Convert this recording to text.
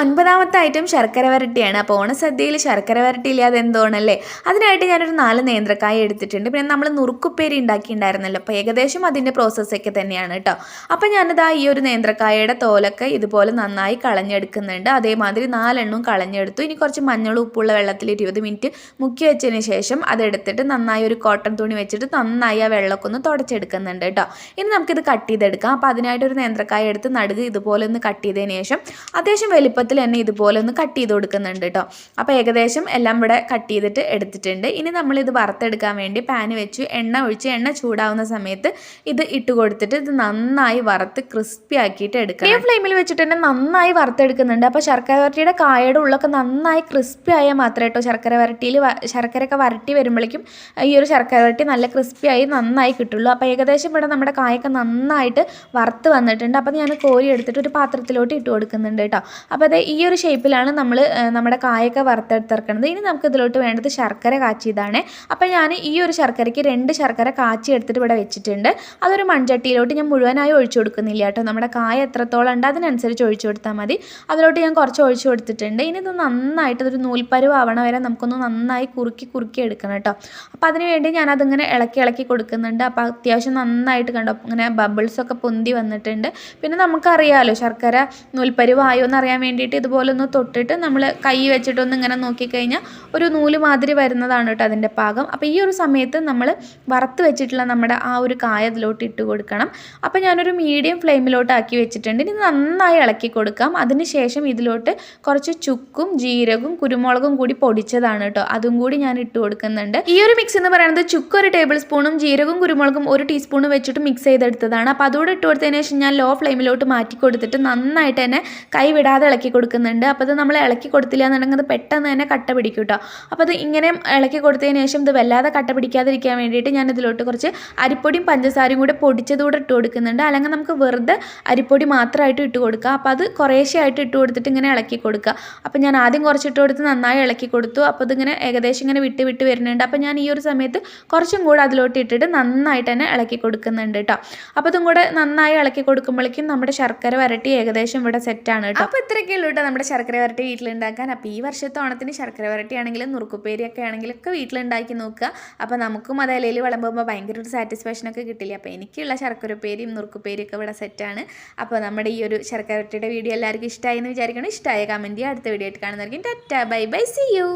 ഒൻപതാമത്തെ ഐറ്റം ശർക്കര വരട്ടിയാണ്. അപ്പോൾ ഓണസദ്യയിൽ ശർക്കര വരട്ടി ഇല്ലാതെ എന്തോണല്ലേ അതിനായിട്ട് ഞാനൊരു നാല് നേന്ത്രക്കായ എടുത്തിട്ടുണ്ട്. പിന്നെ നമ്മൾ നുറുക്കുപ്പേരി ഉണ്ടാക്കിയിട്ടുണ്ടായിരുന്നല്ലോ. അപ്പോൾ ഏകദേശം അതിന്റെ പ്രോസസ്സൊക്കെ തന്നെയാണ് കേട്ടോ അപ്പോൾ ഞാനിതാ ഈ ഒരു നേന്ത്രക്കായയുടെ തോലൊക്കെ ഇതുപോലെ നന്നായി കളഞ്ഞെടുക്കുന്നുണ്ട്. അതേമാതിരി നാലെണ്ണവും കളഞ്ഞെടുത്തു. ഇനി കുറച്ച് മഞ്ഞളും ഉപ്പുള്ള വെള്ളത്തിൽ ഇരുപത് മിനിറ്റ് മുക്കി വെച്ചതിന് ശേഷം അതെടുത്തിട്ട് നന്നായി ഒരു കോട്ടൺ തുണി വെച്ചിട്ട് നന്നായി ആ വെള്ളമൊക്കെ ഒന്ന് തുടച്ചെടുക്കുന്നുണ്ട് കേട്ടോ ഇനി നമുക്കിത് കട്ട് ചെയ്തെടുക്കാം. അപ്പോൾ അതിനായിട്ടൊരു നേന്ത്രക്കായ എടുത്ത് നടുക് ഇതുപോലെ ഒന്ന് കട്ട് ചെയ്തതിന് ശേഷം അത്യാവശ്യം വലിപ്പത്തിൽ തന്നെ ഇതുപോലെ ഒന്ന് കട്ട് ചെയ്ത് കൊടുക്കുന്നുണ്ട് കേട്ടോ അപ്പോൾ ഏകദേശം എല്ലാം ഇവിടെ കട്ട് ചെയ്തിട്ട് എടുത്തിട്ടുണ്ട്. ഇനി നമ്മൾ ഇത് വറുത്തെടുക്കാൻ വേണ്ടി പാന് വെച്ച് എണ്ണ ഒഴിച്ച് എണ്ണ ചൂടാവുന്ന സമയത്ത് ഇത് ഇട്ട് കൊടുത്തിട്ട് ഇത് നന്നായി വറുത്ത് ക്രിസ്പി ആക്കിയിട്ട് എടുക്കുക ഈ ഫ്ലെയിമിൽ വെച്ചിട്ട് തന്നെ നന്നായി വറുത്തെടുക്കുന്നുണ്ട്. അപ്പോൾ ശർക്കര വരട്ടിയുടെ കായയുടെ ഉള്ളൊക്കെ നന്നായി ക്രിസ്പി ആയാൽ മാത്രമേ കേട്ടോ ശർക്കര വരട്ടിയിൽ ശർക്കരയൊക്കെ വരട്ടി വരുമ്പോഴേക്കും ഈ ഒരു ശർക്കര വരട്ടി നല്ല ക്രിസ്പി ആയി നന്നായി കിട്ടുള്ളൂ. അപ്പോൾ ഏകദേശം ഇവിടെ നമ്മുടെ കായൊക്കെ നന്നായിട്ട് വറുത്ത് വന്നിട്ടുണ്ട്. അപ്പോൾ ഞാൻ കോരി എടുത്തിട്ട് ഒരു പാത്രത്തിലോട്ട് ഇട്ട് കൊടുക്കുന്നുണ്ട് കേട്ടോ അപ്പോൾ അത് ഈ ഒരു ഷേപ്പിലാണ് നമ്മൾ നമ്മുടെ കായൊക്കെ വറുത്തെടുത്തിറക്കുന്നത്. ഇനി നമുക്ക് ഇതിലോട്ട് വേണ്ടത് ശർക്കര കാച്ചിയതാണ്. അപ്പോൾ ഞാൻ ഈ ഒരു ശർക്കരയ്ക്ക് രണ്ട് ശർക്കര കാച്ചി എടുത്തിട്ട് ഇവിടെ വെച്ചിട്ടുണ്ട്. അതൊരു മൺചട്ടിയിലോട്ട് ഞാൻ മുഴുവനായി ഒഴിച്ചു കൊടുക്കുന്നില്ല കേട്ടോ. നമ്മുടെ കായ എത്രത്തോളം ഉണ്ട് അതിനനുസരിച്ച് ഒഴിച്ചു കൊടുത്താൽ മതി. അതിലോട്ട് ഞാൻ കുറച്ച് ഒഴിച്ചു കൊടുത്തിട്ടുണ്ട്. ഇനി ഇത് നന്നായിട്ട് ഇതൊരു നൂൽപ്പരുവ് ആവണ വരെ നമുക്കൊന്ന് നന്നായി കുറുക്കി കുറുക്കി എടുക്കണം കേട്ടോ. അപ്പോൾ അതിന് വേണ്ടി ഞാൻ അതിങ്ങനെ ഇളക്കി ഇളക്കി കൊടുക്കുന്നുണ്ട്. അപ്പോൾ അത്യാവശ്യം നന്നായിട്ട് കണ്ടോ ഇങ്ങനെ ബബിൾസൊക്കെ പൊന്തി വന്നിട്ടുണ്ട്. പിന്നെ നമുക്കറിയാമല്ലോ ശർക്കര നൂൽപ്പരുവായോ എന്ന് അറിയാൻ വേണ്ടിയിട്ട് ഇതുപോലെ ഒന്ന് തൊട്ടിട്ട് നമ്മൾ കൈ വെച്ചിട്ടൊന്ന് ഇങ്ങനെ നോക്കിക്കഴിഞ്ഞാൽ ഒരു നൂൽ മാതിരി വരുന്നതാണ് കേട്ടോ അതിന്റെ പാകം. അപ്പോൾ ഈ ഒരു സമയത്ത് നമ്മൾ വറുത്ത് വെച്ചിട്ടുള്ള നമ്മുടെ ആ ഒരു കായ അതിലോട്ട് ഇട്ട് കൊടുക്കണം. അപ്പോൾ ഞാനൊരു മീഡിയം ഫ്ലെയിമിലോട്ട് ആക്കി വെച്ചിട്ടുണ്ട്. ഇനി നന്നായി ഇളക്കി കൊടുക്കാം. അതിന് ശേഷം ഇതിലോട്ട് കുറച്ച് ചുക്കും ജീരകവും കുരുമുളകും കൂടി പൊടിച്ചതാണ് കേട്ടോ. അതും കൂടി ഞാൻ ഇട്ട് കൊടുക്കുന്നുണ്ട്. ഈ ഒരു മിക്സ് എന്ന് പറയുന്നത് ചുക്ക് ഒരു ടേബിൾ സ്പൂണും ജീരകവും കുരുമുളകും ഒരു ടീസ്പൂണും വെച്ചിട്ട് മിക്സ് ചെയ്തെടുത്തതാണ്. അപ്പോൾ അതുകൂടെ ഇട്ട് കൊടുത്തതിന് ശേഷം ഞാൻ ലോ ഫ്ലെയിമിലോട്ട് മാറ്റി കൊടുത്തിട്ട് നന്നായിട്ട് തന്നെ കൈ വിടാതെ ഇളക്കി കൊടുക്കുന്നുണ്ട്. അപ്പോൾ അത് നമ്മൾ ഇളക്കി കൊടുത്തില്ല എന്നുണ്ടെങ്കിൽ അത് പെട്ടെന്ന് തന്നെ കട്ട പിടിക്കും കേട്ടോ അപ്പോൾ അത് ഇങ്ങനെ ഇളക്കി കൊടുത്തതിന് ശേഷം ഇത് വല്ലാതെ കട്ട പിടിക്കാതിരിക്കാൻ വേണ്ടിയിട്ട് ഞാൻ ഇതിലോട്ട് കുറച്ച് അരിപ്പൊടിയും പഞ്ചസാരയും കൂടെ പൊടിച്ചതുകൂടെ ഇട്ട് കൊടുക്കുന്നുണ്ട്. അല്ലെങ്കിൽ നമുക്ക് വെറുതെ അരിപ്പൊടി മാത്രമായിട്ട് ഇട്ട് കൊടുക്കുക അപ്പോൾ അത് കുറേശ്ശെയായിട്ട് ഇട്ട് കൊടുത്തിട്ട് ഇങ്ങനെ ഇളക്കി കൊടുക്കുക അപ്പോൾ ഞാൻ ആദ്യം കുറച്ച് ഇട്ട് കൊടുത്ത് നന്നായി ഇളക്കി കൊടുത്തു. അപ്പോൾ ഇതിങ്ങനെ ഏകദേശം ഇങ്ങനെ വിട്ട് വിട്ട് വരുന്നുണ്ട്. അപ്പോൾ ഞാൻ ഈ ഒരു സമയത്ത് കുറച്ചും കൂടെ അതിലോട്ട് ഇട്ടിട്ട് നന്നായിട്ട് തന്നെ ഇളക്കി കൊടുക്കുന്നുണ്ട് കേട്ടോ അപ്പോൾ ഇതും കൂടെ നന്നായി ഇളക്കി കൊടുക്കുമ്പോഴേക്കും നമ്മുടെ ശർക്കര വരട്ടി ഏകദേശം ഇവിടെ സെറ്റാണ് കേട്ടോ അപ്പോൾ ഇത്രയൊക്കെ ഉള്ളൂ കേട്ടോ നമ്മുടെ ശർക്കര വരട്ടി വീട്ടിലുണ്ടാക്കാൻ. അപ്പോൾ ഈ വർഷത്തെ ഓണത്തിന് ശർക്കര വരട്ടി ആണെങ്കിലും നുറുക്കുപ്പേരിയൊക്കെ ആണെങ്കിലും ഒക്കെ വീട്ടിലുണ്ടാക്കി നോക്കുക. അപ്പോൾ നമുക്കും അത് ഇലയിൽ വിളമ്പുമ്പോൾ ഭയങ്കര ഒരു സാറ്റിസ്ഫാക്ഷനൊക്കെ കിട്ടില്ല? അപ്പോൾ എനിക്കുള്ള ശർക്കര ഉപ്പേരിയും നുറുക്കുപ്പേരിയൊക്കെ ഇവിടെ സെറ്റാണ് അപ്പോൾ നമ്മുടെ ഈ ഒരു ശർക്കര വരട്ടിയുടെ വീഡിയോ എല്ലാവർക്കും ഇഷ്ടമായി എന്ന് വിചാരിക്കണം ഇഷ്ടമായ കമന്റ് ചെയ്യുക അടുത്ത വീഡിയോ ആയിട്ട് കാണുന്നതായിരിക്കും. Tata bye bye see you